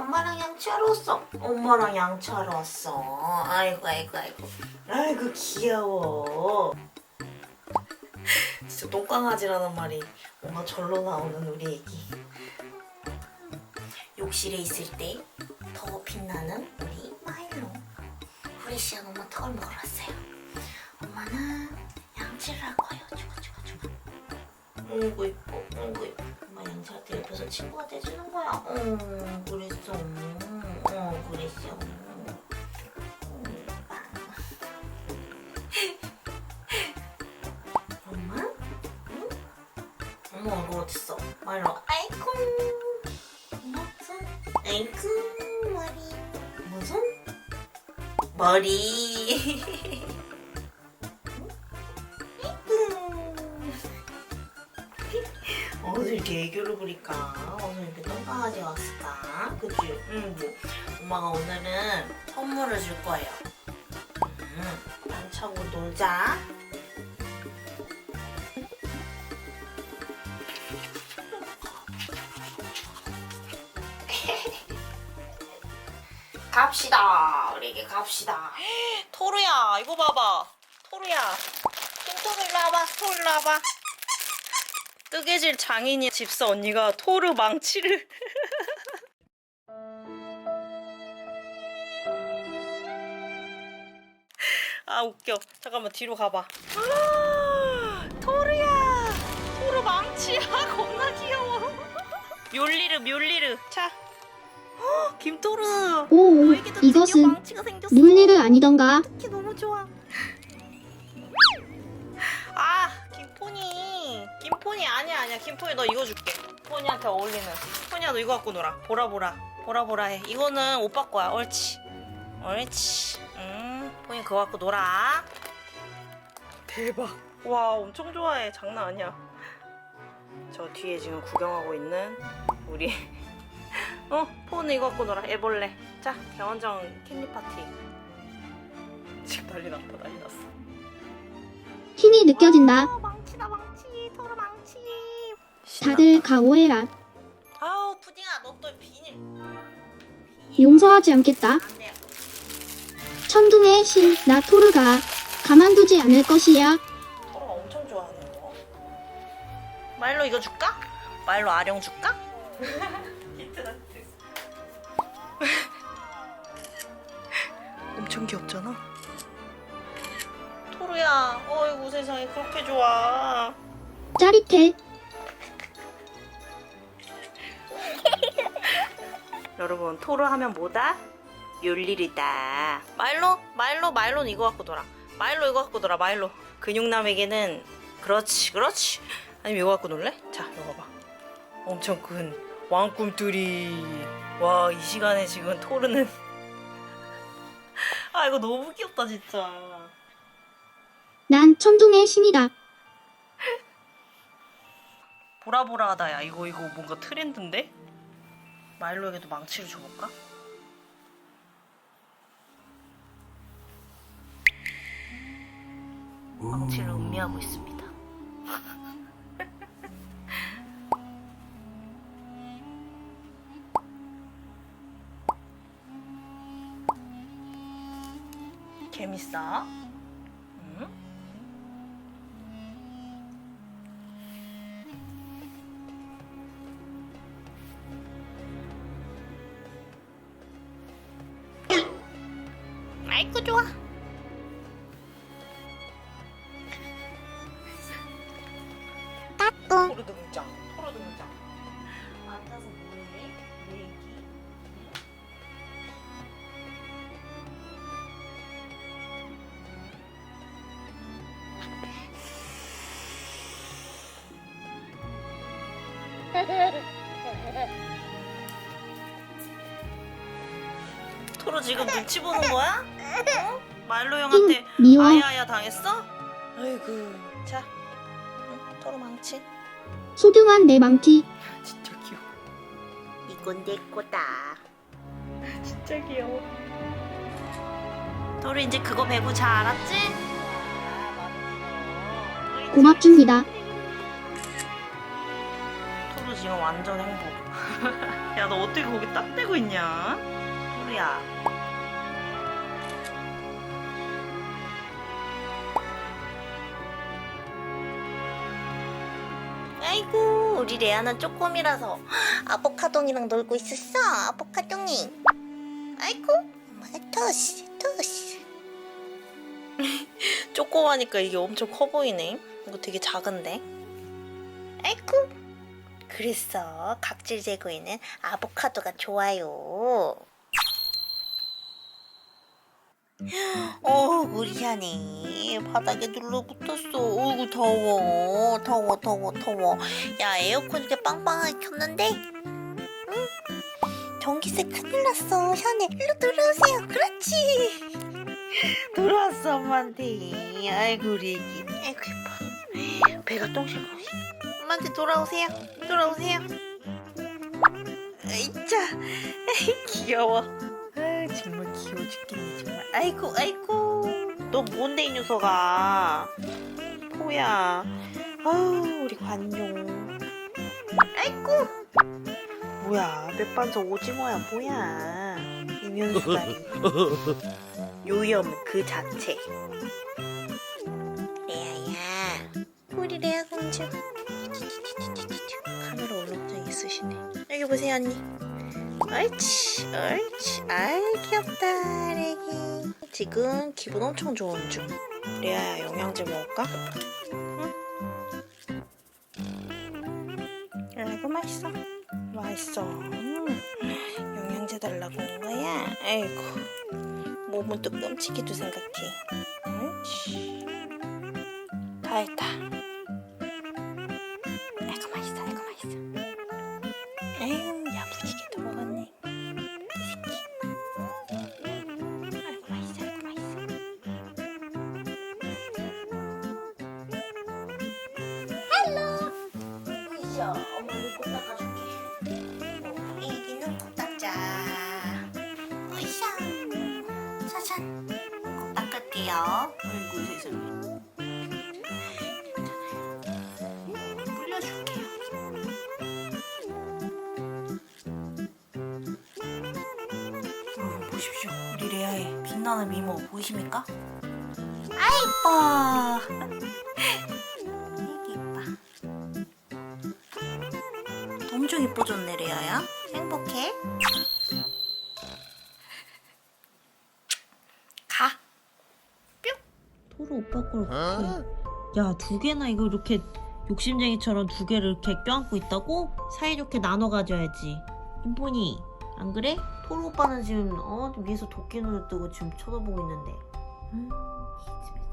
엄마랑 양치하러 왔어. 엄마랑 양치하러 왔어. 아이고 아이고 아이고. 아이고 귀여워. 진짜 똥강아지라는 말이 뭔가 절로 나오는 우리 애기. 욕실에 있을 때 더 빛나는 우리 마일로. 후레쉬한 엄마 턱을 먹으러 왔어요. 엄마는 양치를 할 거예요. 주고 주고 주고. 어이구 이뻐. 어이구 이뻐. 때 옆에서 친구가 돼주는 거야. 어 그랬어. 어 그랬어. 음, 엄마? 응? 엄마 얼굴 어딨어? 말로 아이쿠 무슨 아이쿠 머리 무슨 머리 이렇게 애교를 부릴까? 오늘 이렇게 똥강아지가 왔을까? 그치? 응, 뭐. 엄마가 오늘은 선물을 줄 거예요. 음, 안 차고 놀자. 갑시다. 우리에게 갑시다. 토르야, 이거 봐봐. 토르야. 토르 일로 와봐. 토르 일로 와봐. 뜨개질 장인이 집사 언니가 토르 망치를 아 웃겨. 잠깐만 뒤로 가봐. 아, 토르야! 토르 망치야 겁나 귀여워. 멸리르 멸리르. 자. 헉, 김토르. 오, 너에게도 드디어 이것은 망치가 생겼어. 룰리르 아니던가? 특히 너무 좋아. 아, 김포니. 김포니 아니야, 아니야. 김포니 너 이거 줄게. 포니한테 어울리는. 포니야 너 이거 갖고 놀아. 보라 보라. 보라 보라 해. 이거는 오빠 거야. 옳지. 옳지. 음, 포니 그거 갖고 놀아. 대박. 와, 엄청 좋아해. 장난 아니야. 저 뒤에 지금 구경하고 있는 우리 어, 포니 이거 갖고 놀아. 애벌레. 자, 개원정 캔디 파티. 지금 난리 났다 난리 났어 힘이 느껴진다. 다들 각오해라. 아우 푸딩아 너 또 비닐 용서하지 않겠다. 안돼 천둥의 신, 나 토르가 가만두지 않을 것이야. 토로가 엄청 좋아하는 거 마일로 이거 줄까? 마일로 아령 줄까? 엄청 귀엽잖아 토르야 어이구 세상에 그렇게 좋아 짜릿해. 여러분 토르 하면 뭐다? 율리리다. 마일로? 마일로? 마일로는 이거 갖고 놀아. 마일로 이거 갖고 놀아 마일로. 근육남에게는 그렇지 그렇지. 아니면 이거 갖고 놀래? 자 이거 봐 엄청 큰 왕꿈뚜리 와 이 시간에 지금 토르는. 아 이거 너무 귀엽다 진짜. 난 천둥의 신이다. 보라보라하다 야. 이거 이거 뭔가 트렌드인데? 마일로에게도 망치를 줘볼까? 망치를 음미하고 있습니다 재밌어? 아이고 좋아. 따뚱. 토르 등장. 토르 등장. 앉아서 뭐해? 얘기. 토르 지금 눈치 보는 거야? 어? 말로 형한테 미워. 아야야 당했어? 아이고 자 응, 토르 망치 소중한 내 망치. 진짜 귀여워 이건 내 거다 진짜 귀여워 토르 이제 그거 배우자 알았지? 고맙습니다. 토르 지금 완전 행복. 야, 너 어떻게 거기 딱 대고 있냐? 토르야. 아이고, 우리 레아는 쪼꼬미라서 아보카동이랑 놀고 있었어. 아보카동이. 아이고, 엄마가 토스, 토스. 쪼꼬마니까 이게 엄청 커 보이네. 이거 되게 작은데. 아이고. 그랬어. 각질 제거에는 아보카도가 좋아요. 어, 우리 샤니 바닥에 눌러붙었어. 어이구 더워, 더워, 더워, 더워. 야 에어컨 이렇게 빵빵하게 켰는데, 응? 전기세 큰일 났어. 샤니 일로 들어오세요. 그렇지. 돌아왔어 엄마한테. 아이고 우리 애기. 아이고 예뻐. 배가 똥실 거 엄마한테 돌아오세요. 돌아오세요. 아이차. 귀여워. 아 정말 귀여워 죽겠네 정말. 아이고 아이고. 너 뭔데 이 녀석아. 포야. 아우 우리 관용. 아이고. 뭐야 맥반석 오징어야 뭐야. 이면수다리. 요염 그 자체. 레아야. 우리 레아 공주. 카메라 울렁증 있으시네. 여기 보세요 언니. 옳지, 옳지. 아이 귀엽다, 레기. 지금 기분 엄청 좋은 중. 레아야 영양제 먹을까? 응? 아이고 맛있어. 맛있어. 음, 영양제 달라고 온 거야? 아이고. 몸은 또 끔찍이도 생각해. 옳지. 다 했다. 으쌰, 엄마 눈곱 닦아줄게. 어, 애기는 코 닦자. 으쌰. 짜잔. 꼭 닦을게요. 아이고 세상에. 불려줄게요. 어, 보십시오. 우리 레아의 빛나는 미모 보이십니까? 아 이뻐. 엄청 이뻐졌네 레아야. 행복해? 가. 토르 오빠 걸 어떡해. 야, 두 개나 이거 이렇게 욕심쟁이처럼 두 개를 이렇게 껴안고 있다고? 사이좋게 나눠 가져야지. 김포니, 안 그래? 토르 오빠는 지금 어 위에서 도끼 눈을 뜨고 지금 쳐다보고 있는데. 음, 기집애 진짜.